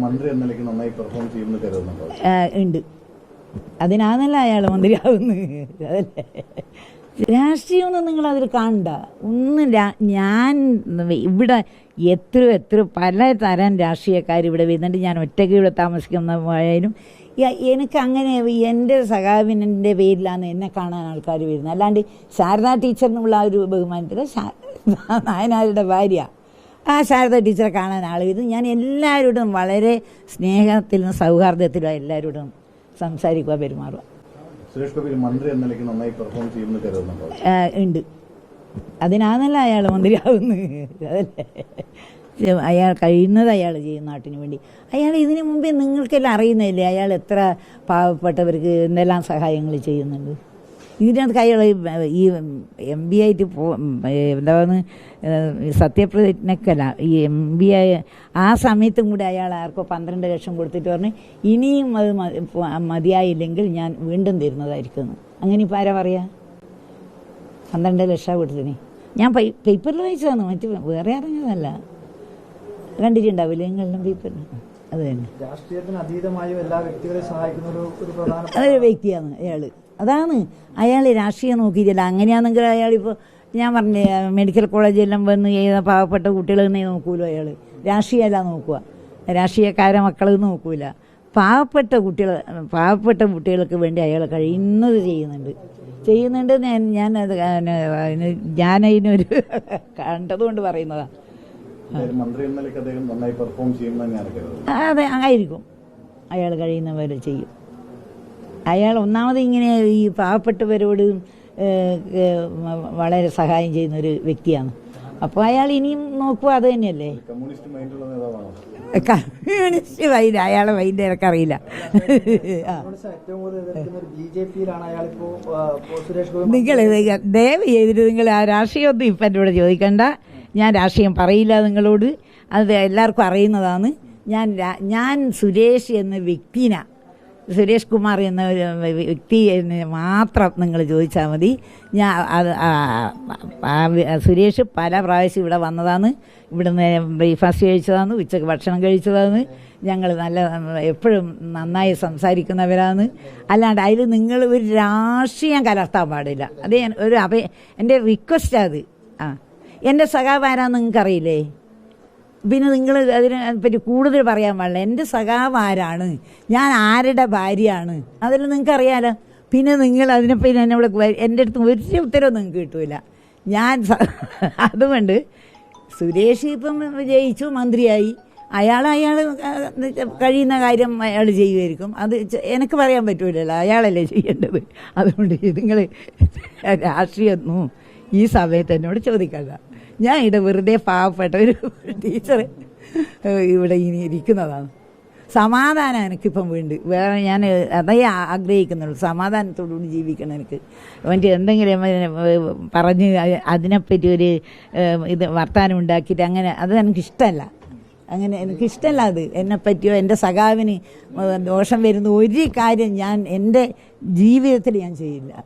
മന്ത്രി പെർഫോം ഉണ്ട്. അതിനാന്നല്ല അയാൾ മന്ത്രിയാവുന്നത് അതല്ലേ? രാഷ്ട്രീയമൊന്നും നിങ്ങൾ അതിൽ കാണണ്ട. ഒന്നും ഞാൻ ഇവിടെ എത്ര എത്ര പല തരം രാഷ്ട്രീയക്കാർ ഇവിടെ വരുന്നുണ്ട്. ഞാൻ ഒറ്റയ്ക്ക് ഇവിടെ താമസിക്കുന്ന പോയാലും യ- എനിക്ക് അങ്ങനെ എന്റെ സഹാബിനന്റെ പേരിലാണ് എന്നെ കാണാൻ ആൾക്കാർ വരുന്നത്. അല്ലാണ്ട് ശാരദാ ആ ഒരു ബഹുമാനത്തിൽ നായനാരുടെ ഭാര്യ ആ ശാരദ ടീച്ചറെ കാണാൻ ആൾ ഇത് ഞാൻ എല്ലാവരോടും വളരെ സ്നേഹത്തിലും സൗഹാർദ്ദത്തിലും എല്ലാവരോടും സംസാരിക്കുക പെരുമാറുക സുരേഷ് ഗോപി മന്ത്രി എന്ന നിലയ്ക്ക് നന്നായി പെർഫോം ചെയ്യുമെന്ന് കരുതുന്നുണ്ടോ? ആ, ഉണ്ട്. അതിനാന്നല്ല അയാൾ മന്ത്രിയാവുന്നത് അതല്ലേ? അയാൾ കഴിയുന്നത് അയാൾ ചെയ്യും നാട്ടിന് വേണ്ടി. അയാൾ ഇതിനു മുമ്പേ നിങ്ങൾക്കെല്ലാം അറിയുന്നില്ലേ അയാൾ എത്ര പാവപ്പെട്ടവർക്ക് എന്തെല്ലാം സഹായങ്ങൾ ചെയ്യുന്നുണ്ട്? ഇതിനകത്ത് കൈയുള്ള ഈ എം ബി ആയിട്ട് പോ എന്താണ് സത്യപ്രതിജ്ഞക്കല്ല. ഈ എം ബി ആയ ആ സമയത്തും കൂടി അയാൾ ആർക്കോ പന്ത്രണ്ട് ലക്ഷം കൊടുത്തിട്ട് പറഞ്ഞ് ഇനിയും അത് മതിയായില്ലെങ്കിൽ ഞാൻ വീണ്ടും തരുന്നതായിരിക്കും അങ്ങനെ ഇപ്പം ആരാ പറയുക പന്ത്രണ്ട് ലക്ഷം കൊടുത്തിന് ഞാൻ പൈ പേപ്പറിൽ വായിച്ചതാണ് മറ്റ് വേറെ അറിഞ്ഞതല്ല. കണ്ടിട്ടുണ്ടാവില്ല നിങ്ങളെല്ലാം പേപ്പറിൽ അത് തന്നെ. രാഷ്ട്രീയത്തിന് അതീതമായും എല്ലാ വ്യക്തികളെ സഹായിക്കുന്ന ഒരു ഒരു പ്രധാന അതൊരു വ്യക്തിയാണ് അയാൾ അതാണ്. അയാൾ രാഷ്ട്രീയം നോക്കിയിട്ടില്ല. അങ്ങനെയാണെങ്കിൽ അയാൾ അയാളിപ്പോൾ ഞാൻ പറഞ്ഞ മെഡിക്കൽ കോളേജെല്ലാം വന്ന് ചെയ്ത പാവപ്പെട്ട കുട്ടികളെന്നേ നോക്കൂലോ അയാൾ. രാഷ്ട്രീയമല്ല നോക്കുക. രാഷ്ട്രീയക്കാരെ മക്കളെ നോക്കൂല. പാവപ്പെട്ട കുട്ടികൾ പാവപ്പെട്ട കുട്ടികൾക്ക് വേണ്ടി അയാൾ കഴിയുന്നത് ചെയ്യുന്നുണ്ട്. ചെയ്യുന്നുണ്ട് ഞാൻ ഞാൻ ഞാനതിനൊരു കണ്ടതുകൊണ്ട് പറയുന്നതാണ് അതെ അങ്ങായിരിക്കും അയാൾ കഴിയുന്ന പോലെ ചെയ്യും. അയാൾ ഒന്നാമത് ഇങ്ങനെ ഈ പാവപ്പെട്ടവരോട് വളരെ സഹായം ചെയ്യുന്ന ഒരു വ്യക്തിയാണ്. അപ്പോൾ അയാൾ ഇനിയും നോക്കുക അത് തന്നെയല്ലേ? കമ്മ്യൂണിസ്റ്റ് മൈൻഡ് അയാളെ മൈൻഡ് എനിക്കറിയില്ല നിങ്ങൾ ദയവ് ചെയ്തിട്ട് നിങ്ങൾ ആ രാഷ്ട്രീയമൊന്നും ഇപ്പം എന്റെ എന്നോട് ചോദിക്കണ്ട. ഞാൻ രാഷ്ട്രീയം പറയില്ല നിങ്ങളോട്. അത് എല്ലാവർക്കും അറിയുന്നതാണ്. ഞാൻ ഞാൻ സുരേഷ് എന്ന വ്യക്തിന സുരേഷ് കുമാർ എന്ന ഒരു വ്യക്തി മാത്രം നിങ്ങൾ ചോദിച്ചാൽ മതി. ഞാൻ അത് സുരേഷ് പല പ്രാവശ്യം ഇവിടെ വന്നതാണ്. ഇവിടുന്ന് ബ്രേക്ക്ഫാസ്റ്റ് കഴിച്ചതാണ് ഉച്ചയ്ക്ക് ഭക്ഷണം കഴിച്ചതാണ്. ഞങ്ങൾ നല്ല എപ്പോഴും നന്നായി സംസാരിക്കുന്നവരാണ്. അല്ലാണ്ട് അതിൽ നിങ്ങൾ ഒരു രാഷ്ട്രീയം കലർത്താൻ പാടില്ല. അത് ഒരു അപേ എന്റെ റിക്വസ്റ്റ് അത്. ആ എന്റെ സഖാവ് നിങ്ങൾക്കറിയില്ലേ? പിന്നെ നിങ്ങൾ അതിനെ പറ്റി കൂടുതൽ പറയാൻ പാടില്ല. എന്റെ സഖാവ് ആരാണ്? ഞാൻ ആരുടെ ഭാര്യയാണ്? അതെല്ലാം നിങ്ങൾക്ക് അറിയാലോ. പിന്നെ നിങ്ങൾ അതിനെ പിന്നെ എന്നോട് എന്റെ അടുത്ത് ഒരു ഉത്തരവും നിങ്ങൾക്ക് കിട്ടൂല. ഞാൻ അതുകൊണ്ട് സുരേഷ് ഇപ്പം ജയിച്ചു മന്ത്രിയായി. അയാൾ അയാൾ കഴിയുന്ന കാര്യം അയാൾ ചെയ്യുമായിരിക്കും. അത് എനിക്ക് പറയാൻ പറ്റൂലല്ലോ. അയാളല്ലേ ചെയ്യേണ്ടത്. അതുകൊണ്ട് നിങ്ങൾ രാഷ്ട്രീയമൊന്നും ഈ സമയത്ത് എന്നോട് ചോദിക്കണ്ട. ഞാൻ ഇവിടെ വെറുതെ പാവപ്പെട്ട ഒരു ടീച്ചർ ഇവിടെ ഇനി ഇരിക്കുന്നതാണ്. സമാധാനം എനിക്കിപ്പം വേണ്ടി. വേറെ ഞാൻ അതേ ആഗ്രഹിക്കുന്നുള്ളൂ. സമാധാനത്തോടുകൂടി ജീവിക്കണം എനിക്ക്. അവന്റെ എന്തെങ്കിലും പറഞ്ഞ് അതിനെപ്പറ്റി ഒരു ഇത് വർത്തമാനം ഉണ്ടാക്കിയിട്ട് അങ്ങനെ അത് എനിക്കിഷ്ടമല്ല. അങ്ങനെ എനിക്കിഷ്ടമല്ല അത്. എന്നെപ്പറ്റിയോ എന്റെ സഖാവിന് ദോഷം വരുന്ന ഒരു കാര്യം ഞാൻ എന്റെ ജീവിതത്തിൽ ഞാൻ ചെയ്യില്ല.